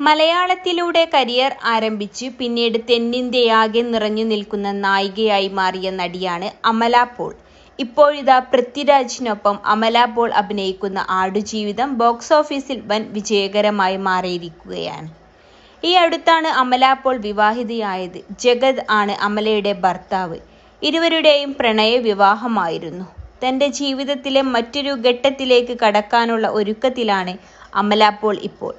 മലയാളത്തിലൂടെ career ആരംഭിച്ച് പിന്നീട് തെന്നിന്ത്യയാകെ നിറഞ്ഞു നിൽക്കുന്ന നായികയായി മാറിയ നടിയാണ് അമല പോൾ. ഇപ്പോഴിതാ പൃഥ്വിരാജിനൊപ്പം അമല പോൾ അഭിനയിക്കുന്ന ആടുജീവിതം ബോക്സ് ഓഫീസിൽ വൻ വിജയകരമായി മാറിയിരിക്കുകയാണ്. ഈ അടുത്താണ് അമല പോൾ വിവാഹിതയായത്. ജഗത് ആണ് അമലയുടെ ഭർത്താവ്. ഇരുവരുടെയും പ്രണയ വിവാഹമായിരുന്നു. തന്റെ ജീവിതത്തിലെ മറ്റൊരു ഘട്ടത്തിലേക്ക് കടക്കാനുള്ള ഒരുക്കത്തിലാണ് അമല പോൾ ഇപ്പോൾ.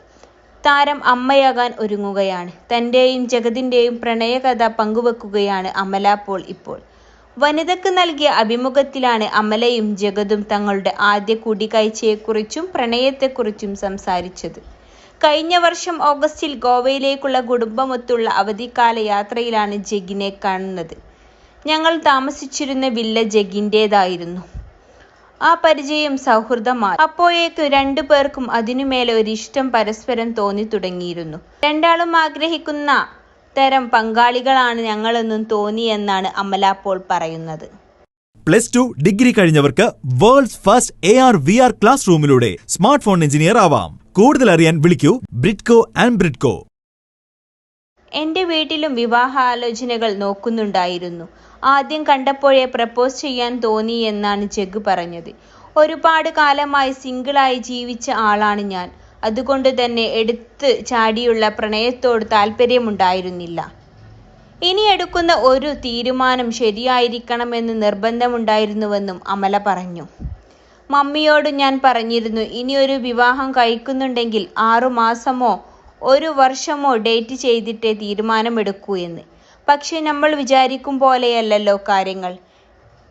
താരം അമ്മയാകാൻ ഒരുങ്ങുകയാണ്. തന്റെയും ജഗതിന്റെയും പ്രണയകഥ പങ്കുവെക്കുകയാണ് അമല പോൾ ഇപ്പോൾ. വനിതക്ക് നൽകിയ അഭിമുഖത്തിലാണ് അമലയും ജഗതും തങ്ങളുടെ ആദ്യ കൂടിക്കാഴ്ചയെക്കുറിച്ചും പ്രണയത്തെക്കുറിച്ചും സംസാരിച്ചത്. കഴിഞ്ഞ വർഷം ഓഗസ്റ്റിൽ ഗോവയിലേക്കുള്ള കുടുംബമൊത്തുള്ള അവധിക്കാല യാത്രയിലാണ് ജഗിനെ കാണുന്നത്. ഞങ്ങൾ താമസിച്ചിരുന്ന വില്ല ജഗിന്റേതായിരുന്നു ആ പരിചയം സൗഹൃദമായി അപ്പോയേക്ക് രണ്ടു പേർക്കും അതിനുമേലെ ഒരു ഇഷ്ടം പരസ്പരം തോന്നി തുടങ്ങിയിരുന്നു. രണ്ടാളും ആഗ്രഹിക്കുന്ന തരം പങ്കാളികളാണ് ഞങ്ങളെന്നും തോന്നിയെന്നാണ് അമല പോൾ പറയുന്നത്. Plus two degree കഴിഞ്ഞവർക്ക് world's first A R V R class റൂമിലൂടെ smart phone engineer ആവാം. കൂടുതൽ അറിയാൻ വിളിക്കൂ ബ്രിഡ്കോ ആൻഡ് ബ്രിഡ്കോ. എന്റെ വീട്ടിലും വിവാഹാലോചനകൾ നോക്കുന്നുണ്ടായിരുന്നു. ആദ്യം കണ്ടപ്പോഴേ പ്രപ്പോസ് ചെയ്യാൻ തോന്നി എന്നാണ് ജഗ് പറഞ്ഞത്. ഒരുപാട് കാലമായി സിംഗിളായി ജീവിച്ച ആളാണ് ഞാൻ. അതുകൊണ്ട് തന്നെ എടുത്ത് ചാടിയുള്ള പ്രണയത്തോട് താല്പര്യമുണ്ടായിരുന്നില്ല ഇനി എടുക്കുന്ന ഒരു തീരുമാനം ശരിയായിരിക്കണമെന്ന് നിർബന്ധമുണ്ടായിരുന്നുവെന്നും അമല പറഞ്ഞു. മമ്മിയോട് ഞാൻ പറഞ്ഞിരുന്നു ഇനി ഒരു വിവാഹം കഴിക്കുന്നുണ്ടെങ്കിൽ ആറുമാസമോ ഒരു വർഷമോ ഡേറ്റ് ചെയ്തിട്ടേ തീരുമാനമെടുക്കൂ എന്ന്. പക്ഷെ നമ്മൾ വിചാരിക്കും പോലെയല്ലല്ലോ കാര്യങ്ങൾ.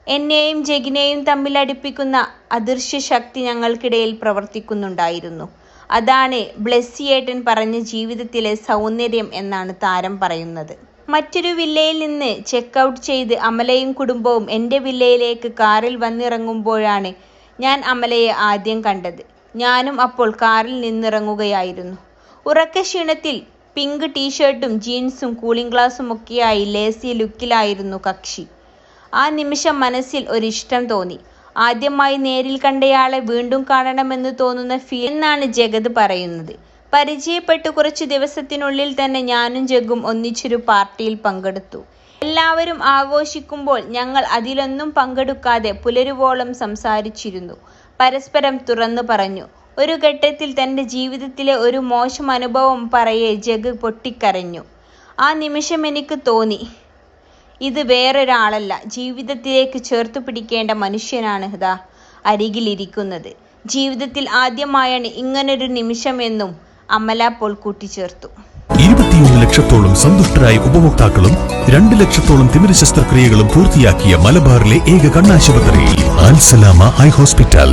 എന്നെയും ജഗിനെയും തമ്മിൽ അടുപ്പിക്കുന്ന അദൃശ്യ ശക്തി ഞങ്ങൾക്കിടയിൽ പ്രവർത്തിക്കുന്നുണ്ടായിരുന്നു. അതാണ് ബ്ലെസ്സിയേട്ടൻ പറഞ്ഞ ജീവിതത്തിലെ സൗന്ദര്യം എന്നാണ് താരം പറയുന്നത്. മറ്റൊരു വില്ലയിൽ നിന്ന് ചെക്ക് ഔട്ട് ചെയ്ത് അമലയും കുടുംബവും എന്റെ വില്ലയിലേക്ക് കാറിൽ വന്നിറങ്ങുമ്പോഴാണ് ഞാൻ അമലയെ ആദ്യം കണ്ടത്. ഞാനും അപ്പോൾ കാറിൽ നിന്നിറങ്ങുകയായിരുന്നു. ഉറക്ക ക്ഷീണത്തിൽ പിങ്ക് ടീഷർട്ടും ജീൻസും കൂളിംഗ് ഗ്ലാസും ഒക്കെയായി ലേസി ലുക്കിലായിരുന്നു കക്ഷി. ആ നിമിഷം മനസ്സിൽ ഒരിഷ്ടം തോന്നി. ആദ്യമായി നേരിൽ കണ്ടയാളെ വീണ്ടും കാണണമെന്ന് തോന്നുന്ന ഫീൽ എന്നാണ് ജഗത് പറയുന്നത്. പരിചയപ്പെട്ട് കുറച്ച് ദിവസത്തിനുള്ളിൽ തന്നെ ഞാനും ജഗും ഒന്നിച്ചൊരു പാർട്ടിയിൽ പങ്കെടുത്തു. എല്ലാവരും ആഘോഷിക്കുമ്പോൾ ഞങ്ങൾ അതിലൊന്നും പങ്കെടുക്കാതെ പുലരുവോളം സംസാരിച്ചിരുന്നു. പരസ്പരം തുറന്നു പറഞ്ഞു ഒരു ഘട്ടത്തിൽ തന്റെ ജീവിതത്തിലെ ഒരു മോശം അനുഭവം പറയെ ജഗ് പൊട്ടിക്കരഞ്ഞു. ആ നിമിഷം എനിക്ക് തോന്നി ഇത് വേറൊരാളല്ല ജീവിതത്തിലേക്ക് ചേർത്തു പിടിക്കേണ്ട മനുഷ്യനാണ് ഇതാ അരികിലിരിക്കുന്നത്. ജീവിതത്തിൽ ആദ്യമായാണ് ഇങ്ങനൊരു നിമിഷം എന്നും അമല പോൾ കൂട്ടിച്ചേർത്തു. ഇരുപത്തിയൊന്ന് ലക്ഷത്തോളം സന്തുഷ്ടരായ ഉപഭോക്താക്കളും രണ്ട് ലക്ഷത്തോളം തിമിര ശസ്ത്രക്രിയകളും പൂർത്തിയാക്കിയ മലബാറിലെ ഏക കണ്ണാശുപത്രി eye hospital.